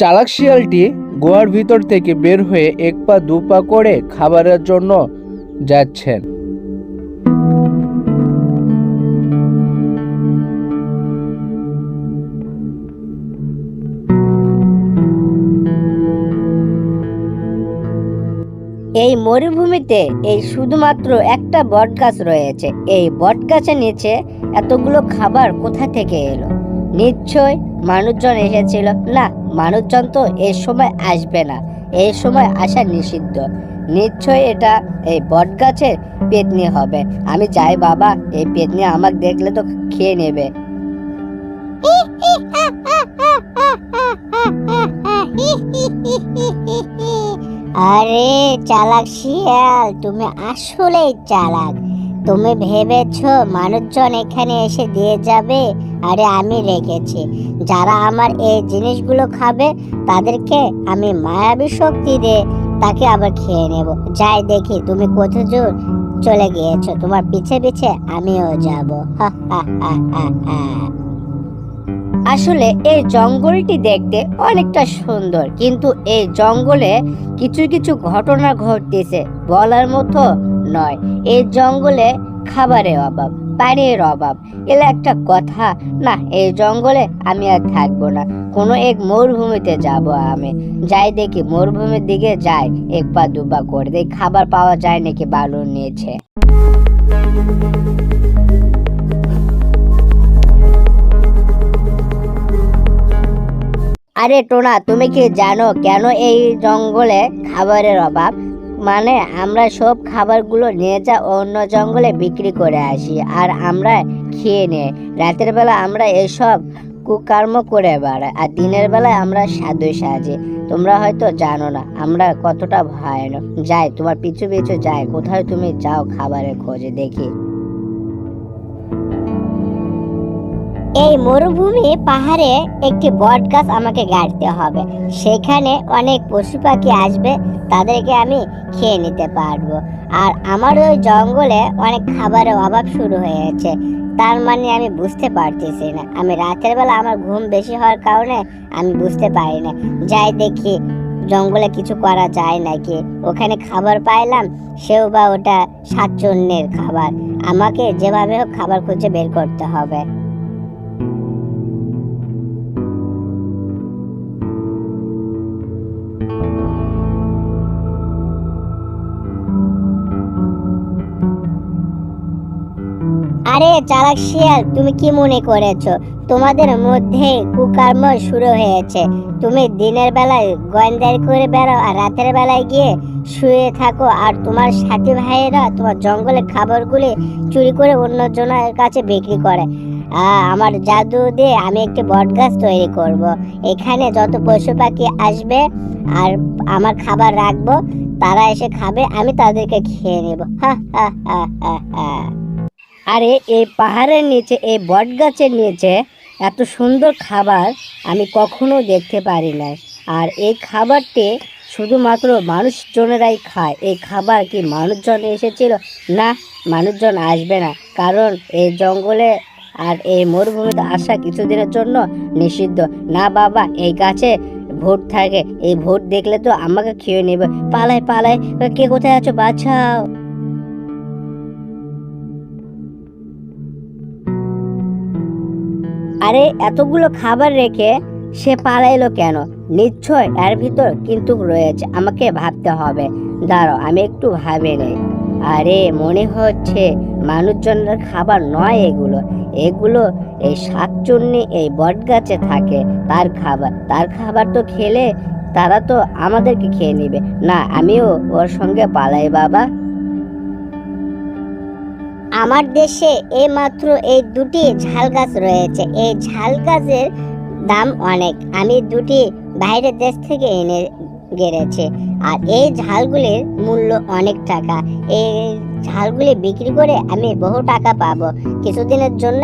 চালাক শিয়ালটি গুহার ভিতর থেকে বের হয়ে এক পা দু পা করে খাবারের জন্য যাচ্ছেন। এই মরুভূমিতে এই শুধুমাত্র একটা বট গাছ রয়েছে। এই বট গাছের নিচে এতগুলো খাবার কোথা থেকে এলো? নিশ্চয় মানুষজন এসেছিল। না মানুষজন তো এই সময় আসবে না। এই সময় আসা নিষিদ্ধ। নিশ্চয় এটা এই বট গাছের পেতনি হবে। আমি যাই বাবা, এই পেতনি আমাকে দেখলে তো খেয়ে নেবে। আরে চালাক শিয়াল, তুমি আসলেই চালাক। তুমি ভেবেছো মানুষজন এখানে এসে দিয়ে যাবে? আরে আমি রেখেছি যারা আমার এই জিনিসগুলো খাবে, তাদেরকে আমি মায়াবী শক্তি দিয়ে তাকে আবার খেয়ে নেব। যাই দেখি, তুমি কত দূর চলে গিয়েছো। তোমার পিছে পিছে আমিও যাব। আসলে এই জঙ্গলটি দেখতে অনেকটা সুন্দর, কিন্তু এই জঙ্গলে কিছু কিছু ঘটনা ঘটতেছে বলার মতো নয়। এই জঙ্গলে খাবারের অভাব। পানির অভাব। এলা একটা কথা, না, এই জঙ্গলে আমি আর থাকব না। কোনো এক মরুভূমিতে যাব আমি। যাই দেখি মরুভূমির দিকে যাই। এক পা দুপা করে দেখি খাবার পাওয়া যায় নাকি বালুর নিয়েছে আরে টোনা, তুমি কি জানো কেন এই জঙ্গলে খাবারের অভাব? মানে আমরা সব খাবারগুলো নিয়ে যা অন্য জঙ্গলে বিক্রি করে আসি আর আমরা খেয়ে নিই রাতের বেলা আমরা এসব কুকর্ম করে বেড়াই আর দিনের বেলায় আমরা সাধু সাজি। তোমরা হয়তো জানো না, আমরা কতটা ভয়ানক। যাই, তোমার পিছু পিছু যাই, কোথায় তুমি যাও খাবারের খোঁজে দেখি। এই মরুভূমি পাহাড়ে একটি বট গাছ আমাকে গাড়তে হবে। সেখানে অনেক পশু পাখি আসবে, তাদেরকে আমি খেয়ে নিতে পারব। আর আমার ওই জঙ্গলে অনেক খাবারের অভাব শুরু হয়েছে। তার মানে আমি বুঝতে পারতেছি না। আমি রাতের বেলা আমার ঘুম বেশি হওয়ার কারণে আমি বুঝতে পারি না যাই দেখি, জঙ্গলে কিছু করা যায় নাকি? ওখানে খাবার পাইলাম, সেও বা ওটা সাতচন্যের খাবার। আমাকে যেভাবে হোক খাবার খুঁজে বের করতে হবে। আরে চালাক শিয়াল, তুমি কি মনে করেছ? তোমাদের মধ্যে কুকর্ম শুরু হয়েছে। তুমি দিনের বেলায় গোয়েন্দারি করে বেড়াও আর রাতের বেলায় গিয়ে শুয়ে থাকো আর তোমার সাথী ভাইয়েরা তোমার জঙ্গলের খাবারগুলি চুরি করে অন্য জনের কাছে বিক্রি করে। আমার জাদু দিয়ে আমি একটি বট গাছ তৈরি করব। এখানে যত পশু পাখি আসবে আর আমার খাবার রাখব তারা এসে খাবে আমি তাদেরকে খেয়ে নেব। আরে এই পাহাড়ের নিচে এই বট গাছের নিচে এত সুন্দর খাবার আমি কখনো দেখতে পারি না আর এই খাবারটি শুধুমাত্র মানুষজনেরাই খায়। এই খাবার কি মানুষজন এসেছিল? না মানুষজন আসবে না। কারণ এই জঙ্গলে আর এই মরুভূমিতে আসা কিছুদিনের জন্য নিষিদ্ধ। না বাবা, এই গাছে ভোট থাকে। এই ভোট দেখলে তো আমাকে খেয়ে নেবে। পালাই পালাই। কে কোথায় আছো? বাছাও আরে, এতগুলো খাবার রেখে সে পালাইলো কেন? নিশ্চয় এর ভিতর কিন্তু রয়েছে। আমাকে ভাবতে হবে। দাঁড়ো আমি একটু ভাবে নেই। আরে, মনে হচ্ছে মানুষজনের খাবার নয় এগুলো। এগুলো এই শাকচুন্নি এই বট গাছে থাকে। তার খাবার তার খাবার তো খেলে তারা তো আমাদেরকে খেয়ে নেবে। না, আমিও ওর সঙ্গে পালাই, বাবা। আমার দেশে এই মাত্র এই দুটি ঝাল গাছ রয়েছে। এই ঝাল গাছের দাম অনেক। আমি দুটি বাইরের দেশ থেকে এনে গেড়েছে। আর এই ঝালগুলির মূল্য অনেক টাকা। এই ঝালগুলি বিক্রি করে আমি বহু টাকা পাবো। কিছুদিনের জন্য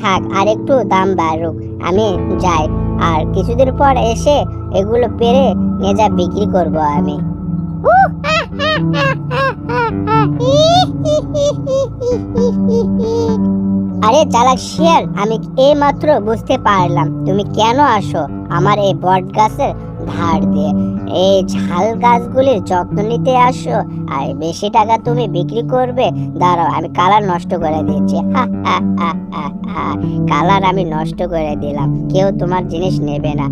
থাক, আর একটু দাম বাড়ুক। আমি যাই। আর কিছুদিন পর এসে এগুলো পেরে যা বিক্রি করব আমি। আরে চালাক শিয়াল, আমি এই মাত্র বুঝতে পারলাম। তুমি কেন আসো? আমার এই বট গাছের ধার দিয়ে এই ঝাল গাছগুলির যত্ন নিতে আসো, আর বেশি টাকা তুমি বিক্রি করবে, দাঁড়াও, আমি কালার নষ্ট করে হা। কালার আমি নষ্ট করে দিলাম, কেউ তোমার জিনিস নেবে না।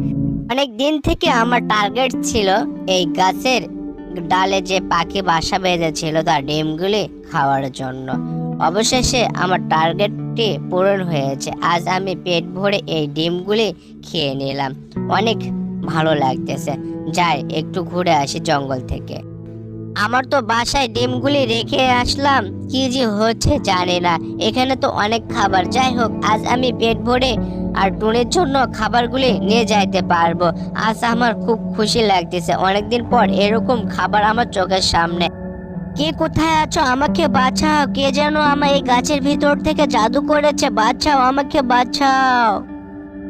অনেক দিন থেকে আমার টার্গেট ছিল এই গাছের ডালে যে পাখি বাসা বেঁধেছিল তার ডিমগুলি খাওয়ার জন্য। অবশেষে আমার টার্গেটটি পূরণ হয়েছে, আজ আমি পেট ভরে এই ডিমগুলি খেয়ে নিলাম। অনেক ভালো লাগতেছে। যাই, একটু ঘুরে আসি জঙ্গল থেকে। আমার তো বাসায় ডিমগুলি রেখে আসলাম। কি যে হচ্ছে জানি না। এখানে তো অনেক খাবার। যাই হোক, আজ আমি পেট ভরে আর টুনের জন্য খাবারগুলি নিয়ে যাইতে পারব। আজ আমার খুব খুশি লাগতেছে। অনেকদিন পর এরকম খাবার আমার চোখের সামনে। কে কোথায় আছো? আমাকে বাঁচাও। কে যেন আমার এই গাছের ভিতর থেকে জাদু করেছে। বাঁচাও, আমাকে বাঁচাও।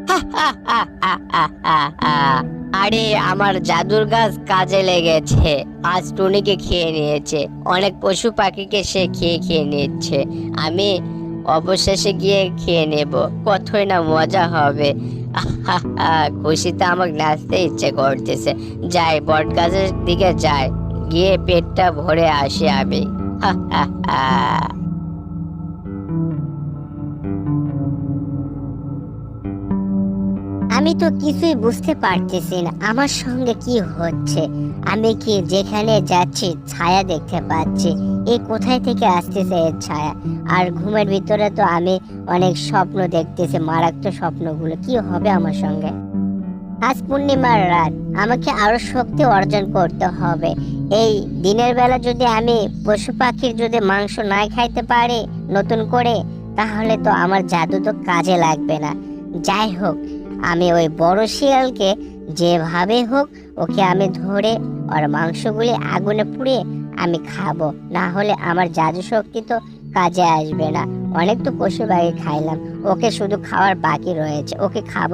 আরে, আমার জাদুর গাছ কাজে লেগেছে। আজ টুনিকে খেয়ে নিয়েছে। অনেক পশু পাখিকে সে খেয়ে খেয়ে নিচ্ছে। আমি অবশেষে গিয়ে খেয়ে নেব। কতই না মজা হবে। খুশিতে আমাকে নাচতে ইচ্ছে করতেছে। যাই, বট গাছের দিকে যাই। গিয়ে পেটটা ভরে আসি আমি। হাহাহা। আমি তো কিছুই বুঝতে পারতেছি না, আমার সঙ্গে কি হচ্ছে? আমি কি যেখানে যাচ্ছি ছায়া দেখতে পাচ্ছি? এই কোথায় থেকে আসতেছে এর ছায়া? আর ঘুমের ভিতরে তো আমি অনেক স্বপ্ন দেখতেছি, মারাত্মক স্বপ্নগুলো। কি হবে আমার সঙ্গে? আজ পূর্ণিমার রাত, আমাকে আরও শক্তি অর্জন করতে হবে। এই দিনের বেলা যদি আমি পশু পাখির যদি মাংস না খাইতে পারি নতুন করে, তাহলে তো আমার জাদু তো কাজে লাগবে না। যাই হোক আমি ওই বড় শিয়ালকে যেভাবে হোক ওকে আমি ধরে ওর মাংসগুলি আগুনে পুড়িয়ে আমি খাব। না হলে আমার জাদু শক্তি তো কাজে আসবে না। অনেক তো পশু পাখি খাইলাম। ওকে শুধু খাওয়ার বাকি রয়েছে। ওকে খাব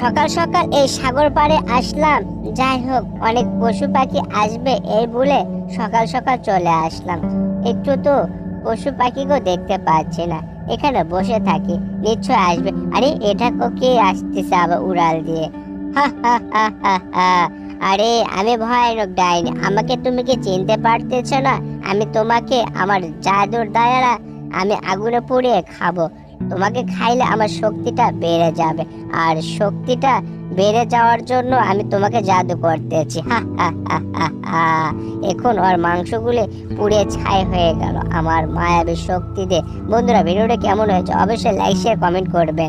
সকাল সকাল এই সাগর পাড়ে আসলাম। যাই হোক, অনেক পশু পাখি আসবে এই বলে সকাল সকাল চলে আসলাম। একটু তো পশু পাখিকেও দেখতে পাচ্ছি না। এখানে বসে থাকি, নিশ্চয় আসবে। আরে, এটা কে আসতেছে আবার উড়াল দিয়ে? হা হা হা হা হা। আরে, আমি ভয়ানক ডাইনি। আমাকে তুমি কি চিনতে পারতেছ না? আমি তোমাকে, আমার জাদুর দায়ারা, আমি আগুনে পুড়িয়ে খাব। তোমাকে খাইলে আমার শক্তিটা বেড়ে যাবে। আর শক্তিটা বেড়ে যাওয়ার জন্য আমি তোমাকে জাদু করতেছি। এখন ওর মাংসগুলি পুড়ে ছাই হয়ে গেল। আমার মায়াবী শক্তি দিয়ে বন্ধুরা, ভিডিওটা কেমন হয়েছে অবশ্যই লাইক শেয়ার কমেন্ট করবেন।